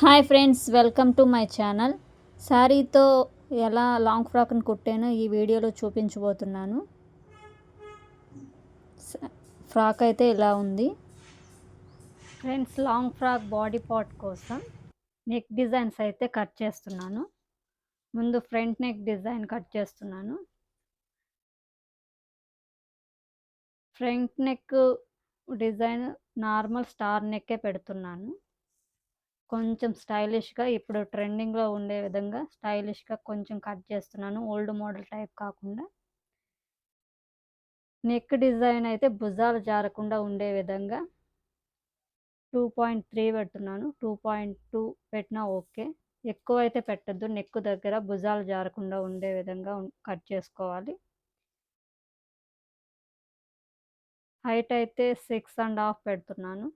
Hi friends welcome to my channel. శారీతో ఎలా long ఫ్రాక్ని కుట్టానో ఈ వీడియోలో చూపించబోతున్నాను. ఫ్రాక్ అయితే ఇలా ఉంది. Friends long frock body part కోసం నెక్ డిజైన్స్ అయితే కట్ చేస్తున్నాను. ముందు ఫ్రంట్ నెక్ డిజైన్ కట్ చేస్తున్నాను. Front neck design normal star నెక్కే పెడుతున్నాను. కొంచెం స్టైలిష్గా ఇప్పుడు ట్రెండింగ్లో ఉండే విధంగా స్టైలిష్గా కొంచెం కట్ చేస్తున్నాను. ఓల్డ్ మోడల్ టైప్ కాకుండా. నెక్ డిజైన్ అయితే భుజాలు జారకుండా ఉండే విధంగా. టూ పాయింట్ త్రీ పెడుతున్నాను. టూ పాయింట్ టూ పెట్టినా ఓకే. ఎక్కువ అయితే పెట్టద్దు. నెక్ దగ్గర భుజాలు జారకుండా ఉండే విధంగా కట్ చేసుకోవాలి. హైట్ అయితే సిక్స్ అండ్ హాఫ్ పెడుతున్నాను.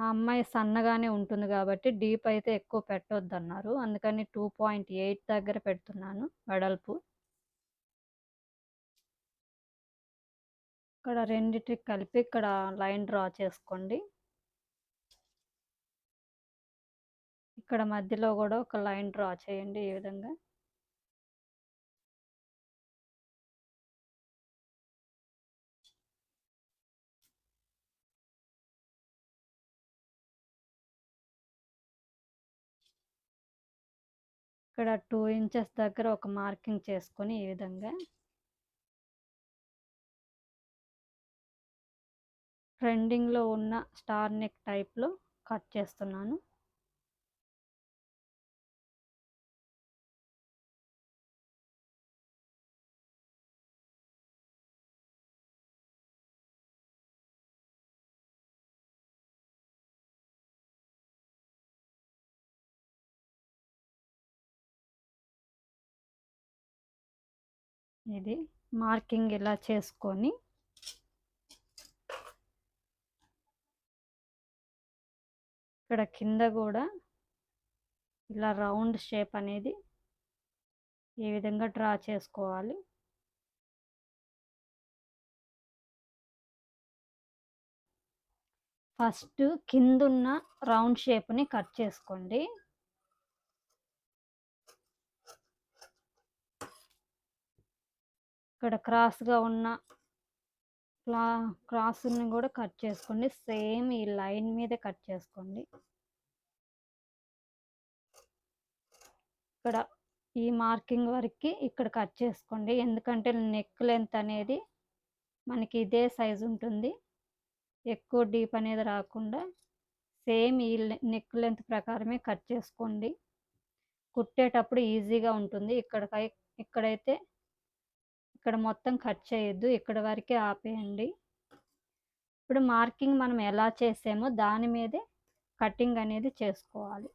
ఆ అమ్మాయి సన్నగానే ఉంటుంది కాబట్టి డీప్ అయితే ఎక్కువ పెట్టొద్దు అన్నారు అందుకని టూ పాయింట్ ఎయిట్ దగ్గర పెడుతున్నాను వెడల్పు. ఇక్కడ రెండిటికి కలిపి ఇక్కడ లైన్ డ్రా చేసుకోండి. ఇక్కడ మధ్యలో కూడా ఒక లైన్ డ్రా చేయండి ఈ విధంగా. ఇక్కడ టూ ఇంచెస్ దగ్గర ఒక మార్కింగ్ చేసుకొని ఈ విధంగా ట్రెండింగ్లో ఉన్న స్టార్ నెక్ టైప్లో కట్ చేస్తున్నాను. ఇది మార్కింగ్ ఇలా చేసుకొని ఇక్కడ కింద కూడా ఇలా రౌండ్ షేప్ అనేది ఈ విధంగా డ్రా చేసుకోవాలి. ఫస్ట్ కిందున్న రౌండ్ షేప్ని కట్ చేసుకోండి. ఇక్కడ క్రాస్గా ఉన్న క్లా క్రాస్ని కూడా కట్ చేసుకోండి. సేమ్ ఈ లైన్ మీదే కట్ చేసుకోండి. ఇక్కడ ఈ మార్కింగ్ వరకు ఇక్కడ కట్ చేసుకోండి. ఎందుకంటే నెక్ లెంత్ అనేది మనకి ఇదే సైజు ఉంటుంది. ఎక్కువ డీప్ అనేది రాకుండా సేమ్ ఈ నెక్ లెంత్ ప్రకారమే కట్ చేసుకోండి. కుట్టేటప్పుడు ఈజీగా ఉంటుంది. ఇక్కడ ఇక్కడైతే ఇక్కడ మొత్తం కట్ చేయొద్దు ఇక్కడ వరకే ఆపేయండి. ఇప్పుడు మార్కింగ్ మనం ఎలా చేసామో దాని మీదే కటింగ్ అనేది చేసుకోవాలి.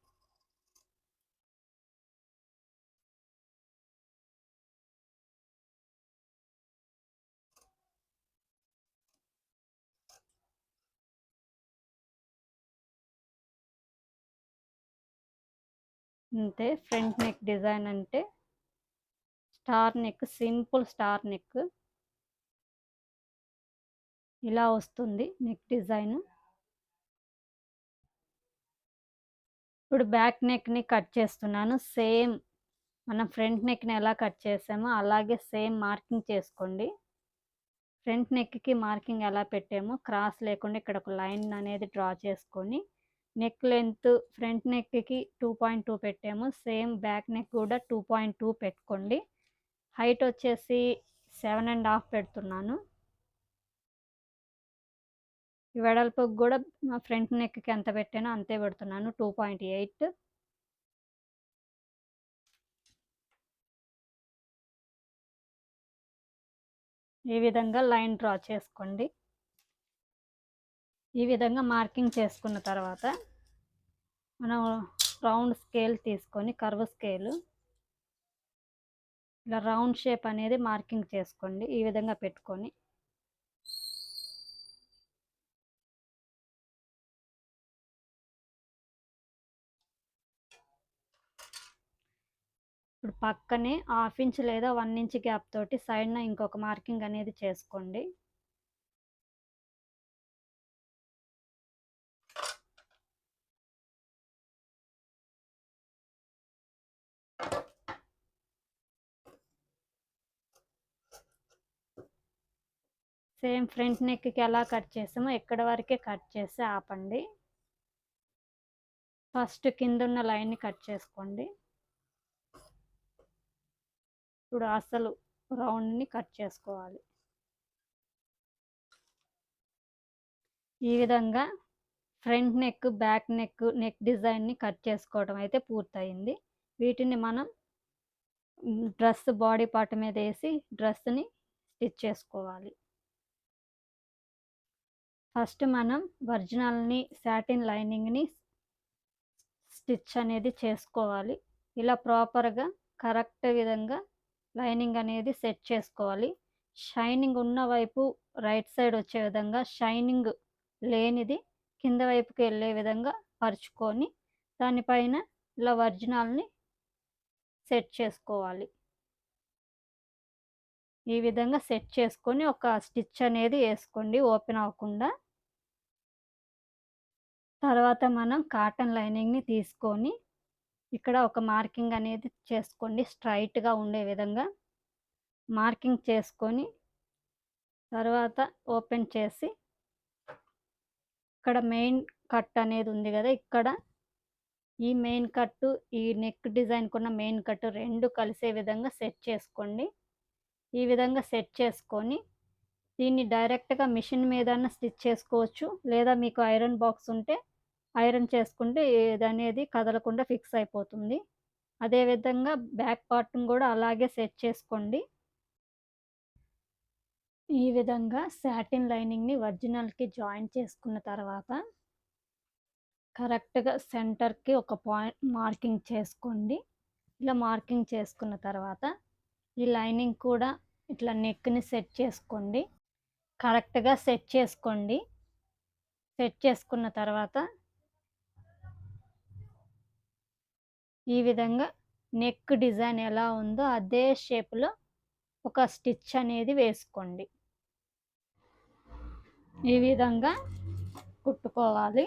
అంతే ఫ్రంట్ నెక్ డిజైన్ అంటే star neck simple star neck. ఇలా వస్తుంది నెక్ డిజైన్. ఇప్పుడు బ్యాక్ నెక్ని కట్ చేస్తున్నాను. సేమ్ మనం ఫ్రంట్ నెక్ని ఎలా కట్ చేసామో అలాగే సేమ్ మార్కింగ్ చేసుకోండి. ఫ్రంట్ నెక్కి మార్కింగ్ ఎలా పెట్టామో క్రాస్ లేకుండా ఇక్కడ ఒక లైన్ అనేది డ్రా చేసుకొని నెక్ లెంత్ ఫ్రంట్ నెక్కి టూ పాయింట్ టూ పెట్టాము. సేమ్ బ్యాక్ నెక్ కూడా టూ పాయింట్ టూ పెట్టుకోండి. హైట్ వచ్చేసి సెవెన్ అండ్ హాఫ్ పెడుతున్నాను. ఈ వెడల్పుకి కూడా మా ఫ్రంట్ నెక్కి ఎంత పెట్టానో అంతే పెడుతున్నాను టూ పాయింట్ ఎయిట్. ఈ విధంగా లైన్ డ్రా చేసుకోండి. ఈ విధంగా మార్కింగ్ చేసుకున్న తర్వాత మనం రౌండ్ స్కేల్ తీసుకొని కర్వ్ స్కేలు ఇలా రౌండ్ షేప్ అనేది మార్కింగ్ చేసుకోండి ఈ విధంగా పెట్టుకొని. ఇప్పుడు పక్కనే హాఫ్ ఇంచ్ లేదా వన్ ఇంచ్ గ్యాప్ తోటి సైడ్న ఇంకొక మార్కింగ్ అనేది చేసుకోండి. సేమ్ ఫ్రంట్ నెక్కి ఎలా కట్ చేసామో ఇక్కడ వరకే కట్ చేసి ఆపండి. ఫస్ట్ కింద ఉన్న లైన్ని కట్ చేసుకోండి. ఇప్పుడు అసలు రౌండ్ని కట్ చేసుకోవాలి. ఈ విధంగా front neck back neck neck డిజైన్ని కట్ చేసుకోవడం అయితే పూర్తయింది. వీటిని మనం డ్రెస్ బాడీ పార్ట్ మీద వేసి డ్రెస్ని స్టిచ్ చేసుకోవాలి. ఫస్ట్ మనం ఒరిజినల్ని సాటిన్ లైనింగ్ని స్టిచ్ అనేది చేసుకోవాలి. ఇలా ప్రాపర్గా కరెక్ట్ విధంగా లైనింగ్ అనేది సెట్ చేసుకోవాలి. షైనింగ్ ఉన్న వైపు రైట్ సైడ్ వచ్చే విధంగా షైనింగ్ లేనిది కింద వైపుకి వెళ్ళే విధంగా పరుచుకొని దానిపైన ఇలా ఒరిజినల్ని సెట్ చేసుకోవాలి. ఈ విధంగా సెట్ చేసుకొని ఒక స్టిచ్ అనేది వేసుకోండి. ఓపెన్ అవ్వకుండా తర్వాత మనం కాటన్ లైనింగ్ని తీసుకొని ఇక్కడ ఒక మార్కింగ్ అనేది చేసుకోండి. స్ట్రైట్గా ఉండే విధంగా మార్కింగ్ చేసుకొని తర్వాత ఓపెన్ చేసి ఇక్కడ మెయిన్ కట్ అనేది ఉంది కదా! ఇక్కడ ఈ మెయిన్ కట్టు ఈ నెక్ డిజైన్కి ఉన్న మెయిన్ కట్టు రెండు కలిసే విధంగా సెట్ చేసుకోండి. ఈ విధంగా సెట్ చేసుకొని దీన్ని డైరెక్ట్గా మిషన్ మీద స్టిచ్ చేసుకోవచ్చు. లేదా మీకు ఐరన్ బాక్స్ ఉంటే ఐరన్ చేసుకుంటే ఇది అనేది కదలకుండా ఫిక్స్ అయిపోతుంది. అదేవిధంగా బ్యాక్ పార్ట్ని కూడా అలాగే సెట్ చేసుకోండి. ఈ విధంగా సాటిన్ లైనింగ్ని ఒరిజినల్కి జాయిన్ చేసుకున్న తర్వాత కరెక్ట్గా సెంటర్కి ఒక పాయింట్ మార్కింగ్ చేసుకోండి. ఇలా మార్కింగ్ చేసుకున్న తర్వాత ఈ లైనింగ్ కూడా ఇట్లా నెక్ని సెట్ చేసుకోండి. కరెక్ట్గా సెట్ చేసుకోండి. సెట్ చేసుకున్న తర్వాత ఈ విధంగా నెక్ డిజైన్ ఎలా ఉందో అదే షేప్లో ఒక స్టిచ్ అనేది వేసుకోండి. ఈ విధంగా కుట్టుకోవాలి.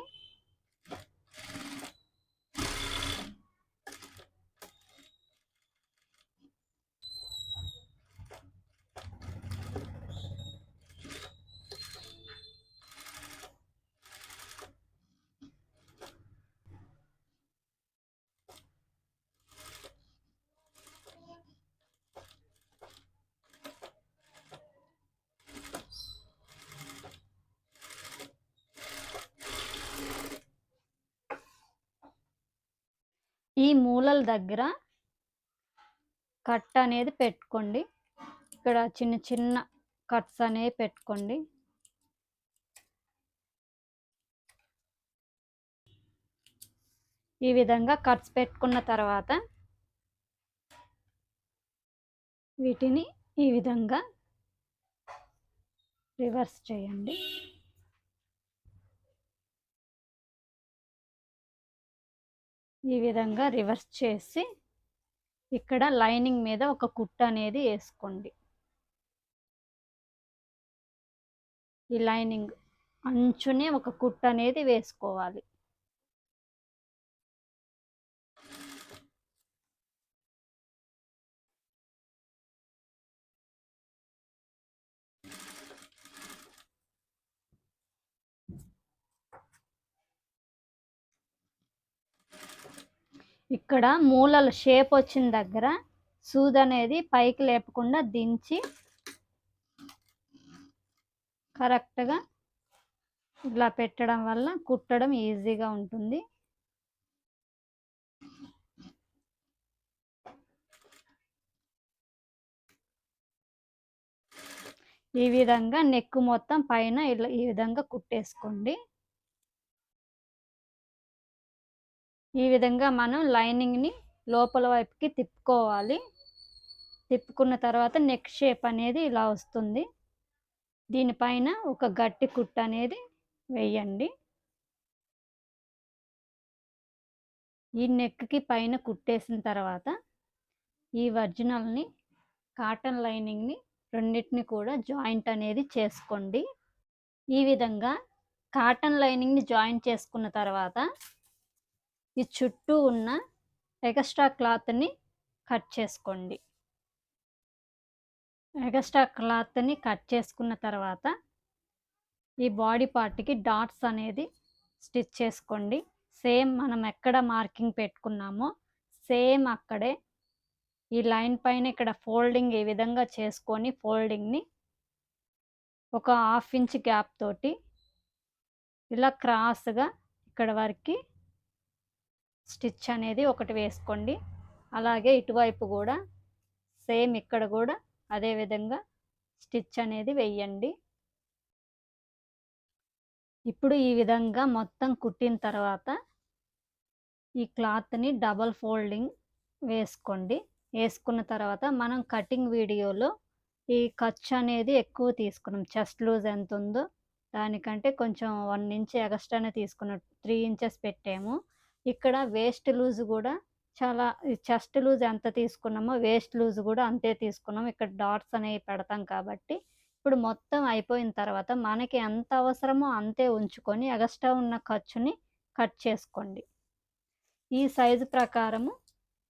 ఈ మూలల దగ్గర కట్ అనేది పెట్టుకోండి. ఇక్కడ చిన్న చిన్న కట్స్ అనేవి పెట్టుకోండి. ఈ విధంగా కట్స్ పెట్టుకున్న తర్వాత వీటిని ఈ విధంగా రివర్స్ చేయండి. ఈ విధంగా రివర్స్ చేసి ఇక్కడ లైనింగ్ మీద ఒక కుట్ అనేది వేసుకోండి. ఈ లైనింగ్ అంచునే ఒక కుట్ అనేది వేసుకోవాలి. ఇక్కడ మూలల షేప్ వచ్చిన దగ్గర సూద్ అనేది పైకి లేపకుండా దించి కరెక్ట్గా ఇలా పెట్టడం వల్ల కుట్టడం ఈజీగా ఉంటుంది. ఈ విధంగా నెక్ మొత్తం పైన ఇలా ఈ విధంగా కుట్టేసుకోండి. ఈ విధంగా మనం లైనింగ్ని లోపల వైపుకి తిప్పుకోవాలి. తిప్పుకున్న తర్వాత నెక్ షేప్ అనేది ఇలా వస్తుంది. దీనిపైన ఒక గట్టి కుట్ట అనేది వేయండి. ఈ నెక్కి పైన కుట్టేసిన తర్వాత ఈ ఒరిజినల్ని కాటన్ లైనింగ్ని రెండింటిని కూడా జాయింట్ అనేది చేసుకోండి. ఈ విధంగా కాటన్ లైనింగ్ని జాయిన్ చేసుకున్న తర్వాత ఈ చుట్టూ ఉన్న ఎగస్ట్రా క్లాత్ని కట్ చేసుకోండి. ఎగస్ట్రా క్లాత్ని కట్ చేసుకున్న తర్వాత ఈ బాడీ పార్ట్కి డాట్స్ అనేది స్టిచ్ చేసుకోండి. సేమ్ మనం ఎక్కడ మార్కింగ్ పెట్టుకున్నామో సేమ్ అక్కడే ఈ లైన్ పైన ఇక్కడ ఫోల్డింగ్ ఈ విధంగా చేసుకొని ఫోల్డింగ్ని ఒక హాఫ్ ఇంచ్ గ్యాప్ తోటి ఇలా క్రాస్గా ఇక్కడ వరకు స్టిచ్ అనేది ఒకటి వేసుకోండి. అలాగే ఇటువైపు కూడా సేమ్ ఇక్కడ కూడా అదే విధంగా స్టిచ్ అనేది వెయ్యండి ఇప్పుడు ఈ విధంగా మొత్తం కుట్టిన తర్వాత ఈ క్లాత్ని డబల్ ఫోల్డింగ్ వేసుకోండి. వేసుకున్న తర్వాత మనం కటింగ్ వీడియోలో ఈ ఖర్చు అనేది ఎక్కువ తీసుకున్నాం. చెస్ట్ లూజ్ ఎంత ఉందో దానికంటే కొంచెం వన్ ఇంచ్ ఎక్స్ట్రానే తీసుకున్నాం త్రీ ఇంచెస్ పెట్టాము. ఇక్కడ వేస్ట్ లూజ్ కూడా చాలా చెస్ట్ లూజ్ ఎంత తీసుకున్నామో వేస్ట్ లూజ్ కూడా అంతే తీసుకున్నాం. ఇక్కడ డాట్స్ అనేవి పెడతాం కాబట్టి. ఇప్పుడు మొత్తం అయిపోయిన తర్వాత మనకి ఎంత అవసరమో అంతే ఉంచుకొని ఎగస్ట్రా ఉన్న ఖర్చుని కట్ చేసుకోండి. ఈ సైజు ప్రకారము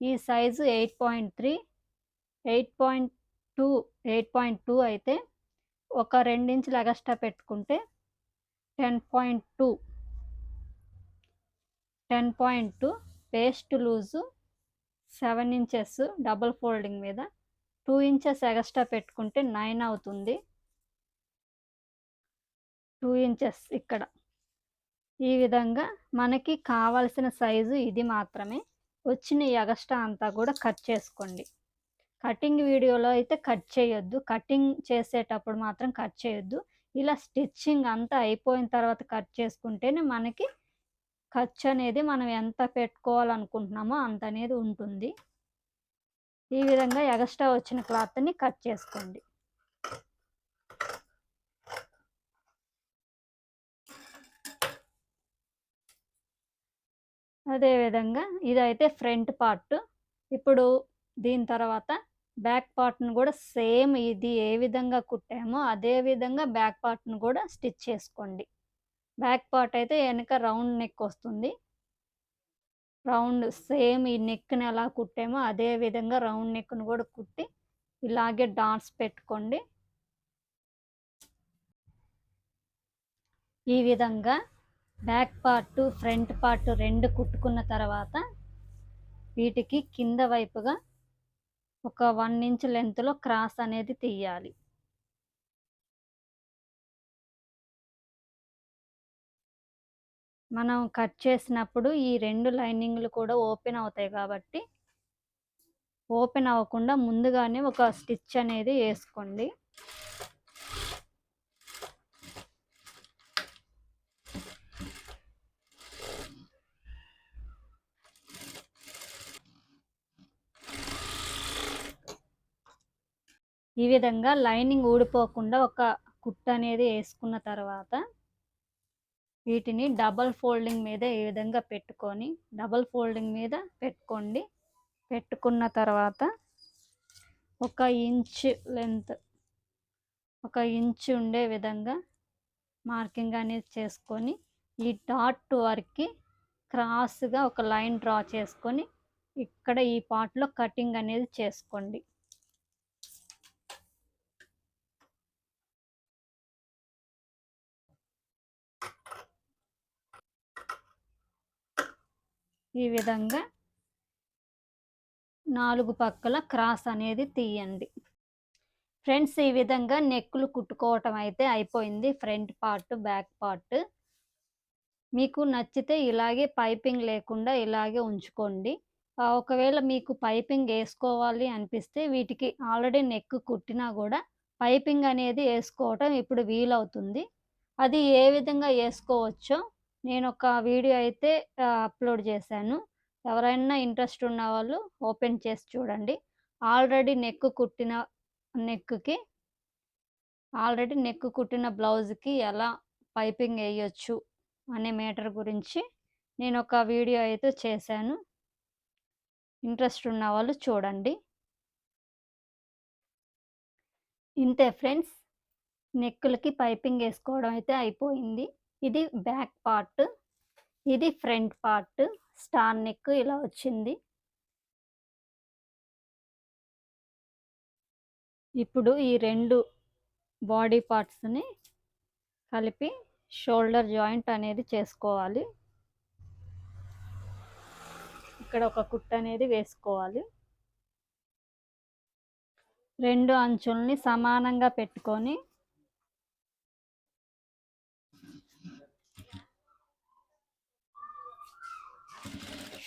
ఈ size eight point three eight point two eight point two అయితే ఒక రెండించులు ఎగస్ట్రా పెట్టుకుంటే ten point two ten point two waist loose seven inches double folding మీద టూ ఇంచెస్ ఎగస్ట్రా పెట్టుకుంటే నైన్ అవుతుంది. టూ ఇంచెస్ ఇక్కడ. ఈ విధంగా మనకి కావలసిన సైజు ఇది మాత్రమే. వచ్చిన ఎగస్ట్రా అంతా కూడా కట్ చేసుకోండి. కటింగ్ వీడియోలో అయితే కట్ చేయొద్దు. కటింగ్ చేసేటప్పుడు మాత్రం కట్ చేయొద్దు. ఇలా స్టిచ్చింగ్ అంతా అయిపోయిన తర్వాత కట్ చేసుకుంటేనే మనకి ఖర్చు అనేది మనం ఎంత పెట్టుకోవాలనుకుంటున్నామో అంత అనేది ఉంటుంది. ఈ విధంగా ఎగస్ట్రా వచ్చిన క్లాత్ని కట్ చేసుకోండి. అదేవిధంగా ఇదైతే ఫ్రంట్ పార్ట్. ఇప్పుడు దీని తర్వాత బ్యాక్ పార్ట్ను కూడా సేమ్ ఇది ఏ విధంగా కుట్టామో అదే విధంగా బ్యాక్ పార్ట్ను కూడా స్టిచ్ చేసుకోండి. బ్యాక్ పార్ట్ అయితే వెనక రౌండ్ నెక్ వస్తుంది. రౌండ్ సేమ్ ఈ నెక్ని ఎలా కుట్టామో అదే విధంగా రౌండ్ నెక్ను కూడా కుట్టి ఇలాగే డాట్స్ పెట్టుకోండి. ఈ విధంగా బ్యాక్ పార్ట్ ఫ్రంట్ పార్ట్ రెండు కుట్టుకున్న తర్వాత వీటికి కింద వైపుగా ఒక వన్ ఇంచ్ లెంత్లో క్రాస్ అనేది తీయాలి. మనం కట్ చేసినప్పుడు ఈ రెండు లైనింగ్లు కూడా ఓపెన్ అవుతాయి కాబట్టి ఓపెన్ అవ్వకుండా ముందుగానే ఒక స్టిచ్ అనేది వేసుకోండి. ఈ విధంగా లైనింగ్ ఊడిపోకుండా ఒక కుట్ అనేది వేసుకున్న తర్వాత వీటిని డబల్ ఫోల్డింగ్ మీద ఈ విధంగా పెట్టుకొని డబల్ ఫోల్డింగ్ మీద పెట్టుకోండి. పెట్టుకున్న తర్వాత ఒక ఇంచ్ లెంత్ ఒక ఇంచ్ ఉండే విధంగా మార్కింగ్ అనేది చేసుకొని ఈ డాట్ వరకు క్రాస్గా ఒక లైన్ డ్రా చేసుకొని ఇక్కడ ఈ పార్ట్లో కటింగ్ అనేది చేసుకోండి. ఈ విధంగా నాలుగు పక్కల క్రాస్ అనేది తీయండి. ఫ్రెండ్స్ ఈ విధంగా నెక్కులు కుట్టుకోవటం అయితే అయిపోయింది. Front part back part. మీకు నచ్చితే ఇలాగే పైపింగ్ లేకుండా ఇలాగే ఉంచుకోండి. ఒకవేళ మీకు పైపింగ్ వేసుకోవాలి అనిపిస్తే వీటికి ఆల్రెడీ నెక్ కుట్టినా కూడా పైపింగ్ అనేది వేసుకోవటం ఇప్పుడు వీలవుతుంది. అది ఏ విధంగా వేసుకోవచ్చో నేను ఒక వీడియో అయితే అప్లోడ్ చేశాను. ఎవరైనా ఇంట్రెస్ట్ ఉన్న వాళ్ళు ఓపెన్ చేసి చూడండి. ఆల్రెడీ నెక్ కుట్టిన నెక్కి ఆల్రెడీ నెక్ కుట్టిన బ్లౌజ్కి ఎలా పైపింగ్ వేయొచ్చు అనే మేటర్ గురించి నేను ఒక వీడియో అయితే చేశాను. ఇంట్రెస్ట్ ఉన్న వాళ్ళు చూడండి. ఇంతే ఫ్రెండ్స్. నెక్కులకి పైపింగ్ వేసుకోవడం అయితే అయిపోయింది. ఇది బ్యాక్ పార్ట్ ఇది ఫ్రంట్ పార్ట్ స్టార్ నెక్ ఇలా వచ్చింది. ఇప్పుడు ఈ రెండు బాడీ పార్ట్స్ని కలిపి షోల్డర్ జాయింట్ అనేది చేసుకోవాలి. ఇక్కడ ఒక కుట్ అనేది వేసుకోవాలి. రెండు అంచుల్ని సమానంగా పెట్టుకొని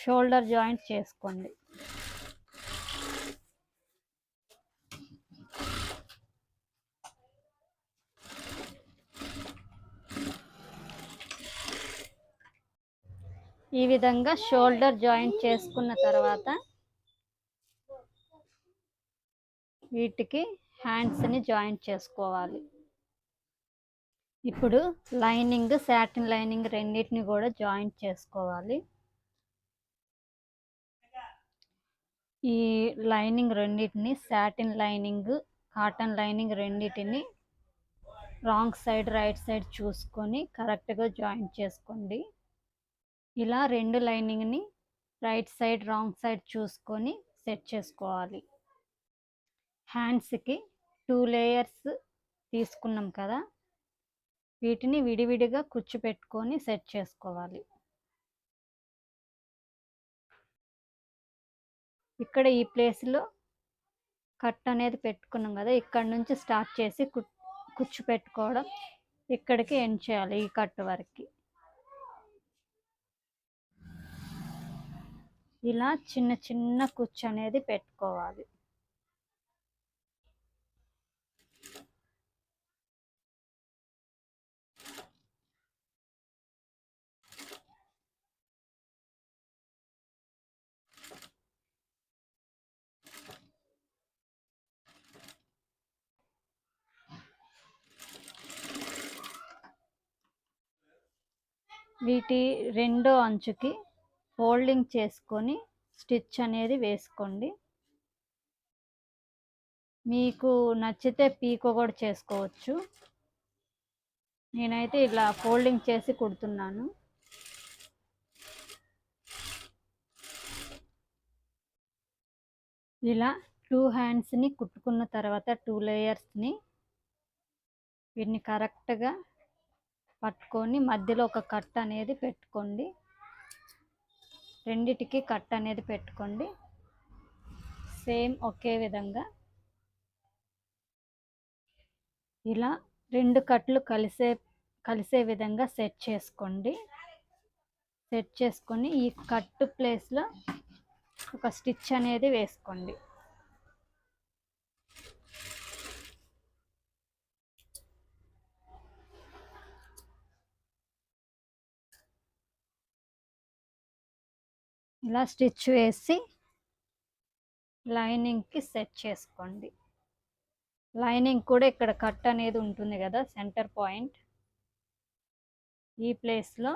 షోల్డర్ జాయింట్ చేసుకోండి. ఈ విధంగా షోల్డర్ జాయింట్ చేసుకున్న తర్వాత వీటికి హ్యాండ్స్ని జాయింట్ చేసుకోవాలి. ఇప్పుడు లైనింగ్ సాటిన్ లైనింగ్ రెండింటిని కూడా జాయింట్ చేసుకోవాలి. ఈ లైనింగ్ రెండింటిని సాటిన్ లైనింగ్ కాటన్ లైనింగ్ రెండింటిని రాంగ్ సైడ్ రైట్ సైడ్ చూసుకొని కరెక్ట్గా జాయిన్ చేసుకోండి. ఇలా రెండు లైనింగ్ని రైట్ సైడ్ రాంగ్ సైడ్ చూసుకొని సెట్ చేసుకోవాలి. హ్యాండ్స్కి టూ లేయర్స్ తీసుకున్నాం కదా వీటిని విడివిడిగా కూర్చోపెట్టుకొని సెట్ చేసుకోవాలి. ఇక్కడ ఈ ప్లేస్లో కట్ అనేది పెట్టుకున్నాం కదా ఇక్కడ నుంచి స్టార్ట్ చేసి కుచ్చు పెట్టుకోవడం ఇక్కడికి ఎండ్ చేయాలి ఈ కట్ వరకు. ఇలా చిన్న చిన్న కుచ్చు అనేది పెట్టుకోవాలి. వీటి రెండో అంచుకి ఫోల్డింగ్ చేసుకొని స్టిచ్ అనేది వేసుకోండి. మీకు నచ్చితే పీకో కూడా చేసుకోవచ్చు. నేనైతే ఇలా ఫోల్డింగ్ చేసి కుడుతున్నాను. ఇలా టూ హ్యాండ్స్ని కుట్టుకున్న తర్వాత టూ లేయర్స్ని వీటిని కరెక్ట్గా పట్టుకొని మధ్యలో ఒక కట్ అనేది పెట్టుకోండి. రెండిటికి కట్ అనేది పెట్టుకోండి. సేమ్ ఒకే విధంగా. ఇలా రెండు కట్లు కలిసే కలిసే విధంగా సెట్ చేసుకోండి. సెట్ చేసుకొని ఈ కట్ ప్లేస్లో ఒక స్టిచ్ అనేది వేసుకోండి. ఇలా స్టిచ్ వేసి లైనింగ్కి సెట్ చేసుకోండి. లైనింగ్ కూడా ఇక్కడ కట్ అనేది ఉంటుంది కదా సెంటర్ పాయింట్. ఈ ప్లేస్లో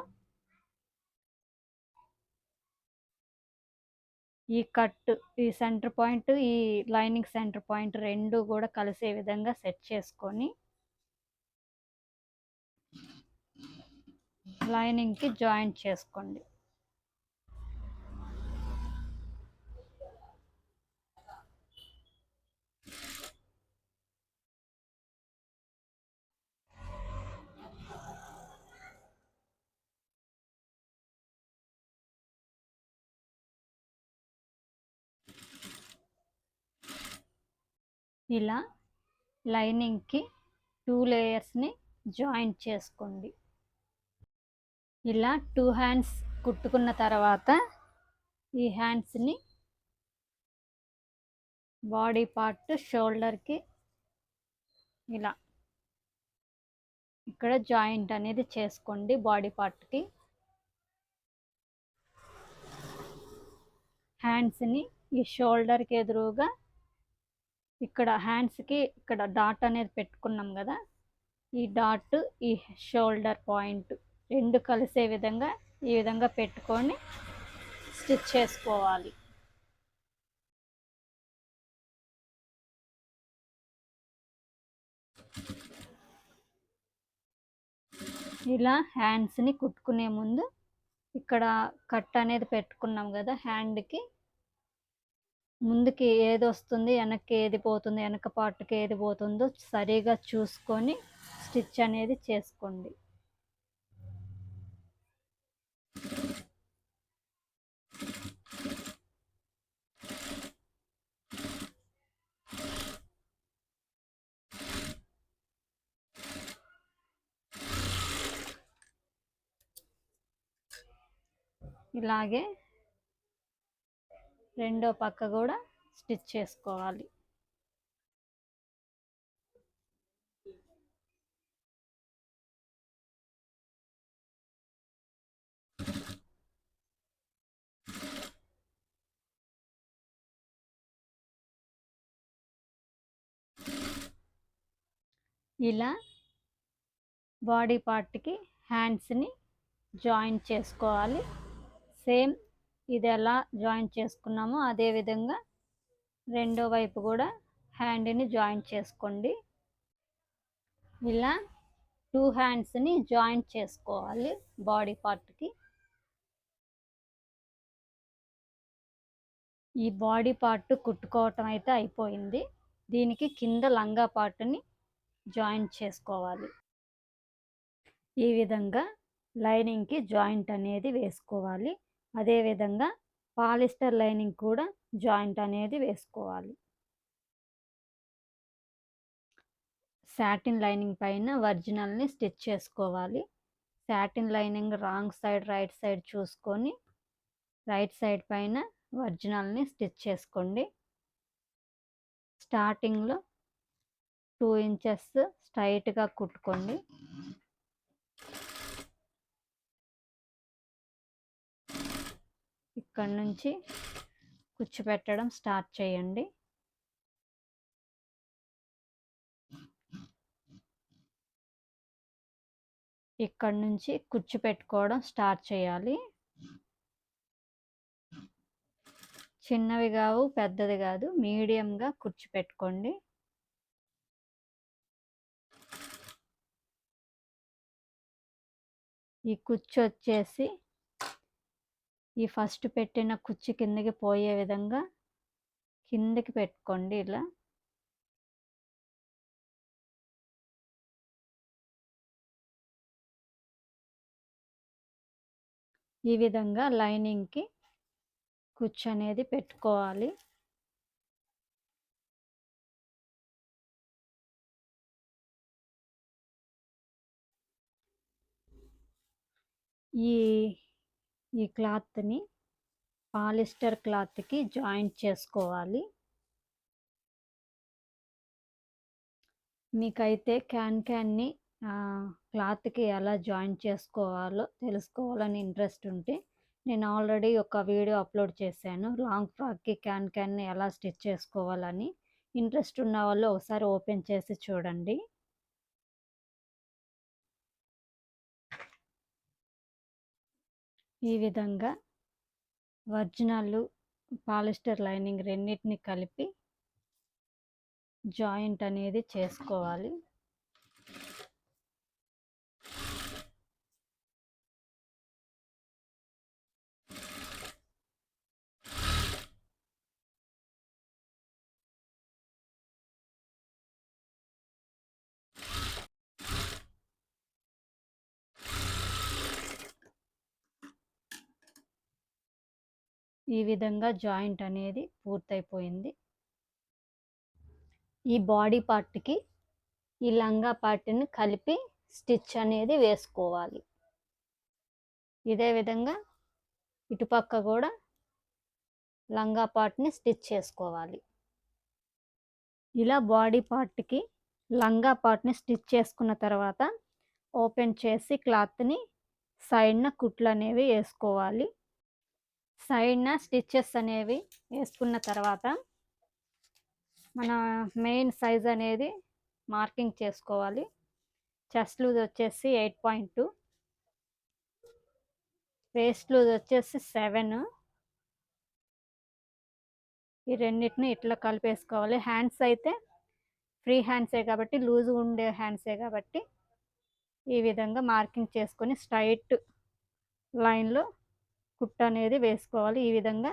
ఈ కట్ ఈ సెంటర్ పాయింట్ ఈ లైనింగ్ సెంటర్ పాయింట్ రెండు కూడా కలిసే విధంగా సెట్ చేసుకొని లైనింగ్కి జాయింట్ చేసుకోండి. ఇలా లైనింగ్కి టూ లేయర్స్ని జాయింట్ చేసుకోండి. ఇలా టూ హ్యాండ్స్ కుట్టుకున్న తర్వాత ఈ హ్యాండ్స్ని బాడీ పార్ట్ షోల్డర్కి ఇలా ఇక్కడ జాయింట్ అనేది చేసుకోండి బాడీ పార్ట్కి. హ్యాండ్స్ని ఈ షోల్డర్కి ఎదురుగా ఇక్కడ హ్యాండ్స్కి ఇక్కడ డాట్ అనేది పెట్టుకున్నాం కదా. ఈ డాట్ ఈ షోల్డర్ పాయింట్ రెండు కలిసే విధంగా ఈ విధంగా పెట్టుకొని స్టిచ్ చేసుకోవాలి. ఇలా హ్యాండ్స్ని కుట్టుకునే ముందు ఇక్కడ కట్ అనేది పెట్టుకున్నాం కదా హ్యాండ్కి ముందుకి ఏది వస్తుంది వెనక్కి ఏది పోతుంది వెనక పార్ట్కి ఏది పోతుందో సరిగా చూసుకొని స్టిచ్ అనేది చేసుకోండి. ఇలాగే రెండో పక్క కూడా స్టిచ్ చేసుకోవాలి. ఇలా బాడీ పార్ట్కి హ్యాండ్స్ని జాయిన్ చేసుకోవాలి. సేమ్ ఇది ఎలా జాయిన్ చేసుకున్నామో అదేవిధంగా రెండో వైపు కూడా హ్యాండ్ని జాయిన్ చేసుకోండి. ఇలా టూ హ్యాండ్స్ని జాయిన్ చేసుకోవాలి బాడీ పార్ట్కి ఈ బాడీ పార్ట్ కుట్టుకోవటం అయితే అయిపోయింది. దీనికి కింద లంగా పార్ట్ని జాయిన్ చేసుకోవాలి. ఈ విధంగా లైనింగ్కి జాయింట్ అనేది వేసుకోవాలి. అదేవిధంగా పాలిస్టర్ లైనింగ్ కూడా జాయింట్ అనేది వేసుకోవాలి. శాటిన్ లైనింగ్ పైన ఒరిజినల్ని స్టిచ్ చేసుకోవాలి. Satin lining wrong side right side చూసుకొని రైట్ సైడ్ పైన ఒరిజినల్ని స్టిచ్ చేసుకోండి. స్టార్టింగ్లో టూ ఇంచెస్ స్ట్రైట్గా కుట్టుకోండి. ఇక్కడ నుంచి కుచ్చు పెట్టడం స్టార్ట్ చేయండి. ఇక్కడ నుంచి కుచ్చు పెట్టుకోవడం స్టార్ట్ చేయాలి. చిన్నవి కావు పెద్దది కాదు మీడియంగా కుర్చీ పెట్టుకోండి ఈ కుచ్చు వచ్చేసి ఈ ఫస్ట్ పెట్టిన కుచ్చి కిందకి పోయే విధంగా కిందకి పెట్టుకోండి ఇలా. ఈ విధంగా లైనింగ్కి కుచ్చు అనేది పెట్టుకోవాలి. ఈ ఈ క్లాత్ని పాలిస్టర్ క్లాత్కి జాయింట్ చేసుకోవాలి. మీకైతే క్యాన్ క్యాన్ని క్లాత్కి ఎలా జాయింట్ చేసుకోవాలో తెలుసుకోవాలని ఇంట్రెస్ట్ ఉంటే నేను ఆల్రెడీ ఒక వీడియో అప్లోడ్ చేశాను. లాంగ్ ఫ్రాక్కి క్యాన్ క్యాన్ని ఎలా స్టిచ్ చేసుకోవాలని ఇంట్రెస్ట్ ఉన్న వాళ్ళు ఒకసారి ఓపెన్ చేసి చూడండి. ఈ విధంగా ఒరిజినల్ పాలిస్టర్ లైనింగ్ రెండింటిని కలిపి జాయింట్ అనేది చేసుకోవాలి. ఈ విధంగా జాయింట్ అనేది పూర్తయిపోయింది. ఈ బాడీ పార్ట్కి ఈ లంగా పార్ట్ని కలిపి స్టిచ్ అనేది వేసుకోవాలి. ఇదే విధంగా ఇటుపక్క కూడా లంగా పార్ట్ని స్టిచ్ చేసుకోవాలి. ఇలా బాడీ పార్ట్కి లంగా పార్ట్ని స్టిచ్ చేసుకున్న తర్వాత ఓపెన్ చేసి క్లాత్ని సైడ్న కుట్లు అనేవి వేసుకోవాలి. సైడ్న స్టిచ్చెస్ అనేవి వేసుకున్న తర్వాత మన మెయిన్ సైజ్ అనేది మార్కింగ్ చేసుకోవాలి. చెస్ట్ లూజ్ వచ్చేసి eight point two waist loose వచ్చేసి సెవెన్. ఈ రెండింటిని ఇట్లా కలిపేసుకోవాలి. హ్యాండ్స్ అయితే ఫ్రీ హ్యాండ్సే కాబట్టి లూజ్ ఉండే హ్యాండ్సే కాబట్టి ఈ విధంగా మార్కింగ్ చేసుకొని స్ట్రైట్ లైన్లో కుట్టు అనేది వేసుకోవాలి. ఈ విధంగా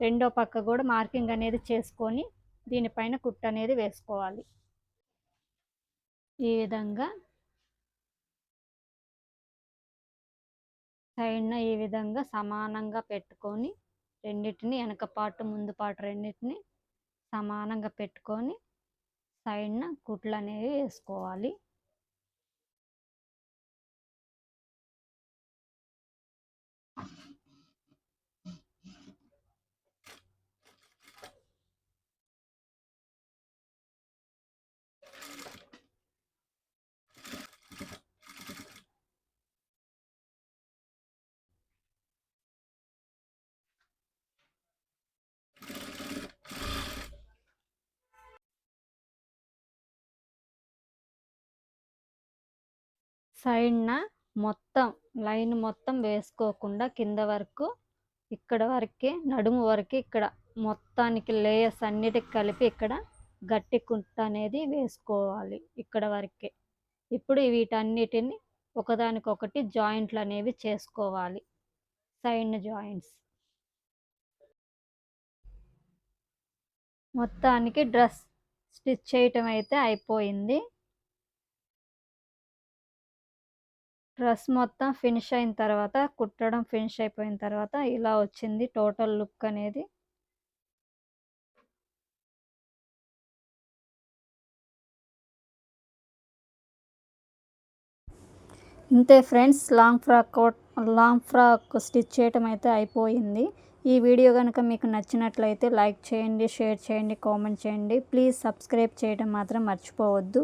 రెండో పక్క కూడా మార్కింగ్ అనేది చేసుకొని దీనిపైన కుట్ట అనేది వేసుకోవాలి. ఈ విధంగా సైడ్న ఈ విధంగా సమానంగా పెట్టుకొని రెండింటిని వెనక పాటు ముందు పాటు రెండింటిని సమానంగా పెట్టుకొని సైడ్న కుట్లు అనేవి వేసుకోవాలి. సైడ్న మొత్తం లైన్ మొత్తం వేసుకోకుండా కింద వరకు ఇక్కడ వరకే నడుము వరకు ఇక్కడ మొత్తానికి లేయర్స్ అన్నిటికి కలిపి ఇక్కడ గట్టి కుంట అనేది వేసుకోవాలి ఇక్కడ వరకే. ఇప్పుడు వీటన్నిటిని ఒకదానికొకటి జాయింట్లు అనేవి చేసుకోవాలి. Side joints. మొత్తానికి డ్రెస్ స్టిచ్ చేయటం అయితే అయిపోయింది. డ్రెస్ మొత్తం ఫినిష్ అయిన తర్వాత కుట్టడం ఫినిష్ అయిపోయిన తర్వాత ఇలా వచ్చింది టోటల్ లుక్ అనేది. ఇంతే friends long frock long frock stitch చేయటం అయితే అయిపోయింది. ఈ వీడియో కనుక మీకు నచ్చినట్లయితే లైక్ చేయండి షేర్ చేయండి కామెంట్ చేయండి. ప్లీజ్ సబ్స్క్రైబ్ చేయడం మాత్రం మర్చిపోవద్దు.